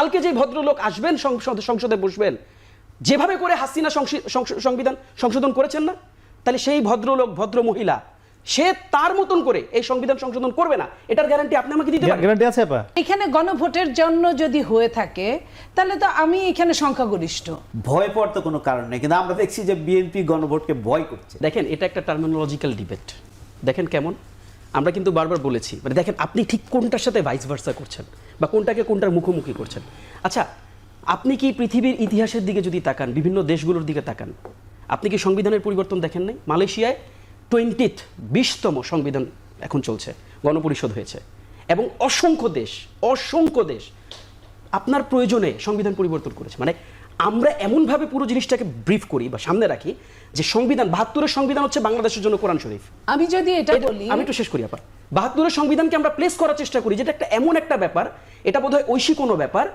কালকে যে ভদ্রলোক আসবেন সংসদ- সংসদে বসবেন যেভাবে করে হাসিনা সংবিধান সংশোধন করেছেন না তাহলে সেই ভদ্রলোক ভদ্র মহিলা সে তার মতন করে এই সংবিধান সংশোধন করবে না? এটার গ্যারান্টি আপনি আমাকে দিতে পারেন? গ্যারান্টি আছে আপা। এখানে গণভোটের জন্য যদি হয়ে থাকে তাহলে তো আমি এখানে সংখ্যাগরিষ্ঠ। ভয় পাওয়ার তো কোনো কারণ নেই কিন্তু আমরা দেখছি যে বিএনপি গণভোটকে ভয় করছে। দেখেন এটা একটা টার্মিনোলজিক্যাল ডিবেট দেখেন কেমন? আমরা কিন্তু বারবার বলেছি মানে দেখেন আপনি ঠিক কোনটার সাথে ভাইস ভার্সা করছেন বা কোনটাকে কোনটার মুখোমুখি করছেন। আচ্ছা আপনি কি পৃথিবীর ইতিহাসের দিকে যদি তাকান, বিভিন্ন দেশগুলোর দিকে তাকান, আপনি কি সংবিধানের পরিবর্তন দেখেন নাই? মালয়েশিয়ায় টোয়েন্টিথ বিশতম সংবিধান এখন চলছে, গণপরিষদ হয়েছে। এবং অসংখ্য দেশ অসংখ্য দেশ আপনার প্রয়োজনে সংবিধান পরিবর্তন করেছে। মানে আমরা এমনভাবে পুরো জিনিসটাকে ব্রিফ করি বা সামনে রাখি যে সংবিধান বাহাত্তরের সংবিধান হচ্ছে বাংলাদেশের জন্য কোরআন শরীফ। আমি যদি এটা বলি আমি একটু শেষ করি আপা। বাহাত্তরের সংবিধানকে আমরা প্লেস করার চেষ্টা করি যেটা একটা এমন একটা ব্যাপার এটা বোধহয় ঐশী কোনো ব্যাপার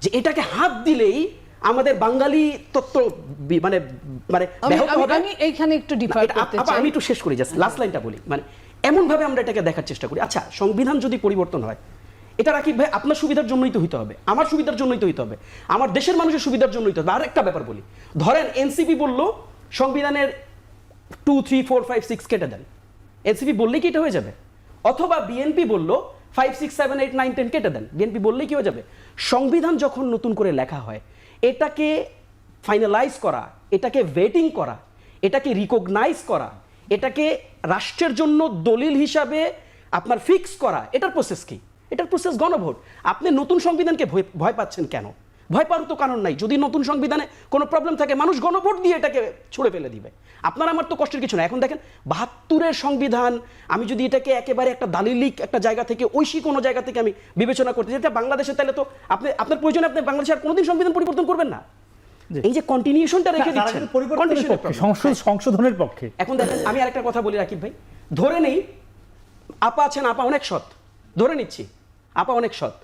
যে এটাকে হাত দিলেই আমাদের বাঙালি তত্ত্ব মানে মানে আমি- এইখানে একটু না, ডিফার করতে চাই। আমি একটু শেষ করি জাস্ট লাস্ট লাইনটা বলি। মানে এমন ভাবে আমরা এটাকে দেখার চেষ্টা করি। আচ্ছা সংবিধান যদি পরিবর্তন হয় এটা রাকিব ভাই, আপনার সুবিধার জন্যই তো হইতে হবে। আমার সুবিধার জন্যই তো হইতে হবে। আমার দেশের মানুষের সুবিধার জন্যই তো হবে। আর একটা ব্যাপার বলি। ধরেন এনসিপি বলল, সংবিধানের two three four five six কেটে দেন। এনসিপি বললেই কি এটা হয়ে যাবে? অথবা বিএনপি বলল five six seven eight nine ten কেটে দেন। বিএনপি বললেই কি হয়ে যাবে? সংবিধান যখন নতুন করে লেখা হয়, এটাকে ফাইনালাইজ করা, এটাকে ভেটিং করা, এটাকে রিকগনাইজ করা, এটাকে রাষ্ট্রের জন্য দলিল হিসাবে আপনার ফিক্স করা, এটার প্রসেস কি? এটার প্রসেস গণভোট। আপনি নতুন সংবিধানকে ভয় পাচ্ছেন কেন? ভয় পাওয়ার তো কারণ নাই। যদি নতুন সংবিধানে কোনো প্রবলেম থাকে মানুষ গণভোট দিয়ে এটাকে ছুড়ে ফেলে দিবে। আপনার আমার তো কষ্টের কিছু না এখন দেখেন বাহাত্তরের সংবিধান আমি যদি এটাকে একেবারে একটা দালিলিক একটা জায়গা থেকে ঐশী কোনো জায়গা থেকে আমি বিবেচনা করতে যেটা বাংলাদেশে তাহলে তো আপনি আপনার প্রয়োজনে আপনি বাংলাদেশে আর কোনোদিন সংবিধান পরিবর্তন করবেন না। এই যে কন্টিনিউশনটা রেখে দিচ্ছেন problem। সংশোধ সংশোধনের পক্ষে। এখন দেখেন আমি আরেকটা কথা বলি রাকিব ভাই। ধরে নেই আপা আছেন আপা অনেক সৎ। ধরে নিচ্ছি। আপা অনেক সৎ।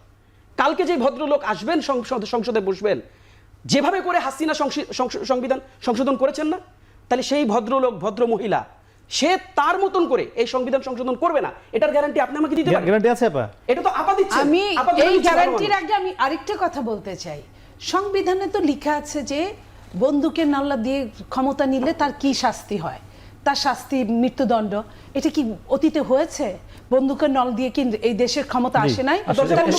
কালকে যে ভদ্রলোক আসবেন সংসদ- সংসদে বসবেন যেভাবে করে হাসিনা সংবিধান সংশোধন করেছেন না তাহলে সেই ভদ্রলোক ভদ্র মহিলা সে তার মতন করে এই সংবিধান সংশোধন করবে না এটার গ্যারান্টি আপনি আমাকে দিতে পারেন। গ্যারান্টি আছে আপা। এটা তো আপা দিচ্ছে। আমি এই গ্যারান্টির আগে আমি আরেকটা কথা বলতে চাই। সংবিধানে তো লেখা আছে যে বন্দুকের নাল্লা দিয়ে ক্ষমতা নিলে তার কি শাস্তি হয়? তার শাস্তি মৃত্যুদণ্ড এটা কি অতীতে হয়েছে? বন্দুকের নল দিয়ে কি এই দেশের ক্ষমতা আসে নাই?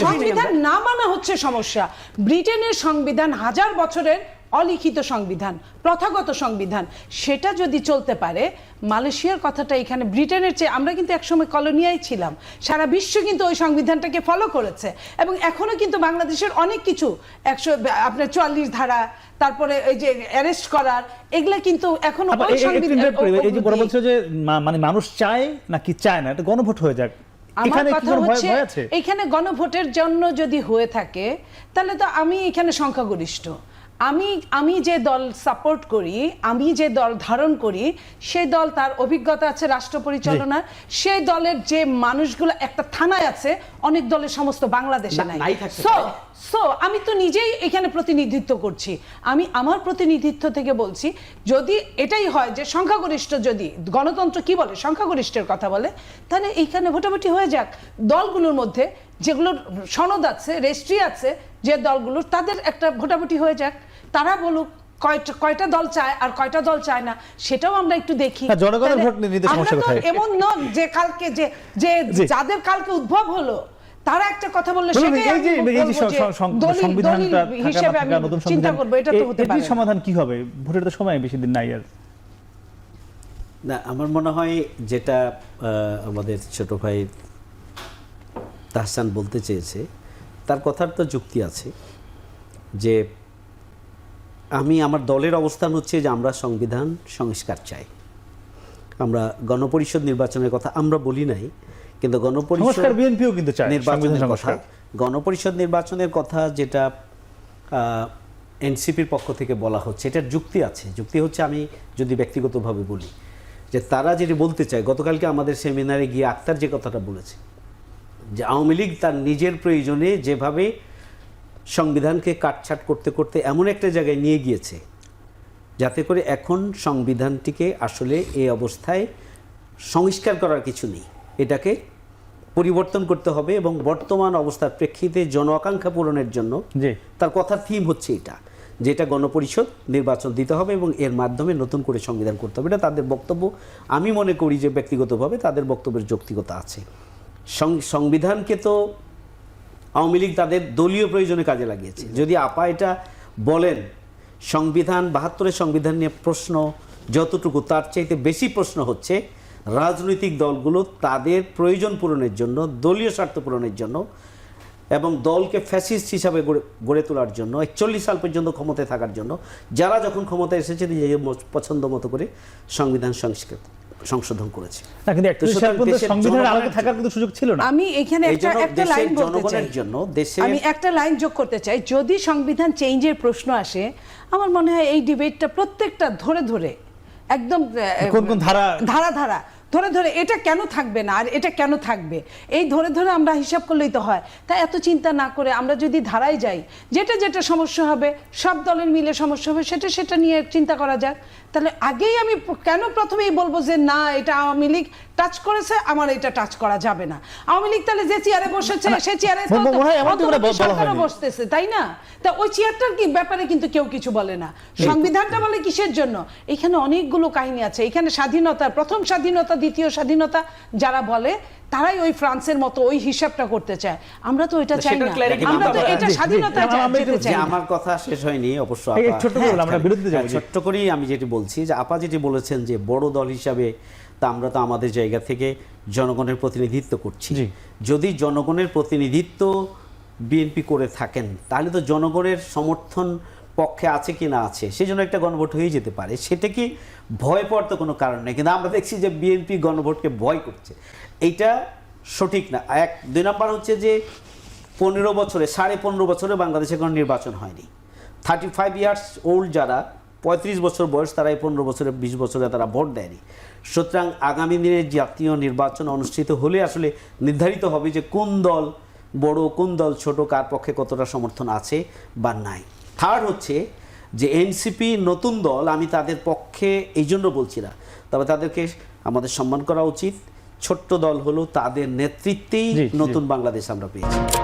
সংবিধান না মানা হচ্ছে সমস্যা। ব্রিটেনের সংবিধান হাজার বছরের অলিখিত সংবিধান প্রথাগত সংবিধান সেটা যদি চলতে পারে মালয়েশিয়ার কথাটা এখানে ব্রিটেনের চেয়ে আমরা কিন্তু একসময় কলোনিয়ায় ছিলাম। সারা বিশ্ব কিন্তু ওই সংবিধানটাকে ফলো করেছে। এবং এখনও কিন্তু বাংলাদেশের অনেক কিছু একশো আপনার চুয়াল্লিশ ধারা তারপরে এই যে অ্যারেস্ট করার এগুলা কিন্তু এখনও এই- যে বড় বলছো যে মানে মানুষ চায় নাকি চায় না এটা গণভোট হয়ে যাক। আমার কথা হচ্ছে এখানে গণভোটের জন্য যদি হয়ে থাকে তাহলে তো আমি এখানে সংখ্যাগরিষ্ঠ। আমি আমি যে দল সাপোর্ট করি আমি যে দল ধারণ করি সে দল তার অভিজ্ঞতা আছে রাষ্ট্র পরিচালনার। সেই দলের যে মানুষগুলো একটা থানায় আছে অনেক দলের সমস্ত বাংলাদেশে নাই। সো আমি তো নিজেই এখানে প্রতিনিধিত্ব করছি। আমি আমার প্রতিনিধিত্ব থেকে বলছি যদি এটাই হয় যে সংখ্যাগরিষ্ঠ যদি গণতন্ত্র কি বলে? সংখ্যাগরিষ্ঠের কথা বলে তাহলে এইখানে ভোটাভুটি হয়ে যাক। দলগুলোর মধ্যে যেগুলোর সনদ আছে রেজিস্ট্রি আছে যে দলগুলোর তাদের একটা ভোটাভুটি হয়ে যাক। তারা বলুক কয়টা কয়টা দল চায় আর কয়টা দল চায় না সেটাও আমরা একটু দেখি। জনগণের ভোট নিতে সমস্যা কোথায়? এমন নন যে কালকে যে যে যাদের কালকে উদ্ভব হলো তারা একটা কথা বললে সংবিধানটা হিসেবে আমি চিন্তা এটা তো হতে পারে। সমাধান কি হবে? ভোটের তো সময় বেশি দিন নাই আর। না আমার মনে হয় যেটা আমাদের ছোট ভাই তাহসান বলতে চেয়েছে তার কথার তো যুক্তি আছে যে আমি আমার দলের অবস্থান হচ্ছে যে আমরা সংবিধান সংস্কার চাই। আমরা গণপরিষদ নির্বাচনের কথা আমরা বলি নাই কিন্তু গণপরিষদ বিএনপিও কিন্তু নির্বাচনের কথা। গণপরিষদ নির্বাচনের কথা যেটা এনসিপির পক্ষ থেকে বলা হচ্ছে এটার যুক্তি আছে। যুক্তি হচ্ছে আমি যদি ব্যক্তিগতভাবে বলি যে তারা যেটি বলতে চায় গতকালকে আমাদের সেমিনারে গিয়ে আক্তার যে কথাটা বলেছে যে আওয়ামী লীগ তার নিজের প্রয়োজনে যেভাবে সংবিধানকে কাটছাট করতে করতে এমন একটা জায়গায় নিয়ে গিয়েছে যাতে করে এখন সংবিধানটিকে আসলে এই অবস্থায় সংস্কার করার কিছু নেই। এটাকে পরিবর্তন করতে হবে এবং বর্তমান অবস্থার প্রেক্ষিতে জন আকাঙ্ক্ষা পূরণের জন্য। তার কথার থিম হচ্ছে এটা যেটা গণপরিষদ নির্বাচন দিতে হবে এবং এর মাধ্যমে নতুন করে সংবিধান করতে হবে। এটা তাদের বক্তব্য। আমি মনে করি যে ব্যক্তিগতভাবে তাদের বক্তব্যের যৌক্তিকতা আছে। সংবিধানকে তো আওয়ামী লীগ তাদের দলীয় প্রয়োজনে কাজে লাগিয়েছে। যদি আপা এটা বলেন সংবিধান বাহাত্তরের সংবিধান নিয়ে প্রশ্ন যতটুকু তার চাইতে বেশি প্রশ্ন হচ্ছে রাজনৈতিক দলগুলো তাদের প্রয়োজন পূরণের জন্য দলীয় স্বার্থ পূরণের জন্য এবং দলকে ফ্যাসিস্ট হিসাবে গড়ে গড়ে তোলার জন্য একচল্লিশ সাল পর্যন্ত ক্ষমতায় থাকার জন্য যারা যখন ক্ষমতায় এসেছে মত- পছন্দ মতো করে সংবিধান সংস্কৃত সংশোধন করেছে। না কিন্তু সংবিধানের আলোকে থাকার কিন্তু সুযোগ ছিল না। আমি এখানে একটা একটা লাইন বলতে চাই। জন্য দেশের আমি একটা লাইন যোগ করতে চাই। যদি সংবিধান চেঞ্জের প্রশ্ন আসে আমার মনে হয় এই ডিবেটটা প্রত্যেকটা ধরে ধরে একদম কোন কোন ধারা? ধারা ধারা ধরে ধরে এটা কেন থাকবে না আর এটা কেন থাকবে? এই ধরে ধরে আমরা হিসাব করলেই তো হয়। তাই এত চিন্তা না করে আমরা যদি ধারায় যাই যেটা যেটা সমস্যা হবে সব দলের মিলে সমস্যা হবে সেটা সেটা নিয়ে চিন্তা করা যাক। তাহলে আগেই আমি কেন প্রথমেই বলব যে না এটা আওয়ামী লীগ টাচ করেছে আমার এটা টাচ করা যাবে না। আওয়ামী লীগ তাহলে যে চেয়ারে বসেছে সে চেয়ারে তো সরকারও বসতেছে তাই না? তা ওই চেয়ারটার কি ব্যাপারে কিন্তু কেউ কিছু বলে না। সংবিধানটা বলে কিসের জন্য? এখানে অনেকগুলো কাহিনী আছে। এখানে স্বাধীনতা প্রথম স্বাধীনতা দ্বিতীয় স্বাধীনতা যারা বলে তারাই ওই ফ্রান্সের মতো ওই হিসাবটা করতে চায়। আমরা তো এটা চাই না। আমরা তো এটা স্বাধীনতা যেতে চাই। আমার কথা শেষ হয়নি অবশ্য ছোট্ট করে আমরা বিরতিতে যাব, হ্যাঁ, ছোট্ট করেই আমি যেটি বলছি যে আপা যেটি বলেছেন যে বড় দল হিসাবে তা আমরা তো আমাদের জায়গা থেকে জনগণের প্রতিনিধিত্ব করছি। যদি জনগণের প্রতিনিধিত্ব বিএনপি করে থাকেন তাহলে তো জনগণের সমর্থন পক্ষে আছে কি না আছে সেই জন্য একটা গণভোট হয়ে যেতে পারে। সেটা কি ভয় পাওয়ার তো কোনো কারণ নেই, কিন্তু আমরা দেখছি যে বিএনপি গণভোটকে ভয় করছে। এইটা সঠিক না। এক, দুই নাম্বার হচ্ছে যে পনেরো বছরে, সাড়ে পনেরো বছরে বাংলাদেশে কোনো নির্বাচন হয়নি। থার্টি ফাইভ ইয়ার্স ওল্ড যারা, পঁয়ত্রিশ বছর বয়স, তারা এই পনেরো বছরে, বিশ বছরে তারা ভোট দেয়নি। সুতরাং আগামী দিনে জাতীয় নির্বাচন অনুষ্ঠিত হলে আসলে নির্ধারিত হবে যে কোন দল বড়, কোন দল ছোট, কার পক্ষে কতটা সমর্থন আছে বা নাই। থার্ড হচ্ছে যে এনসিপি নতুন দল আমি তাদের পক্ষে এই জন্য বলছি না। তবে তাদেরকে আমাদের সম্মান করা উচিত। ছোট্ট দল হলো তাদের নেতৃত্বেই। নতুন বাংলাদেশ আমরা পেয়েছি।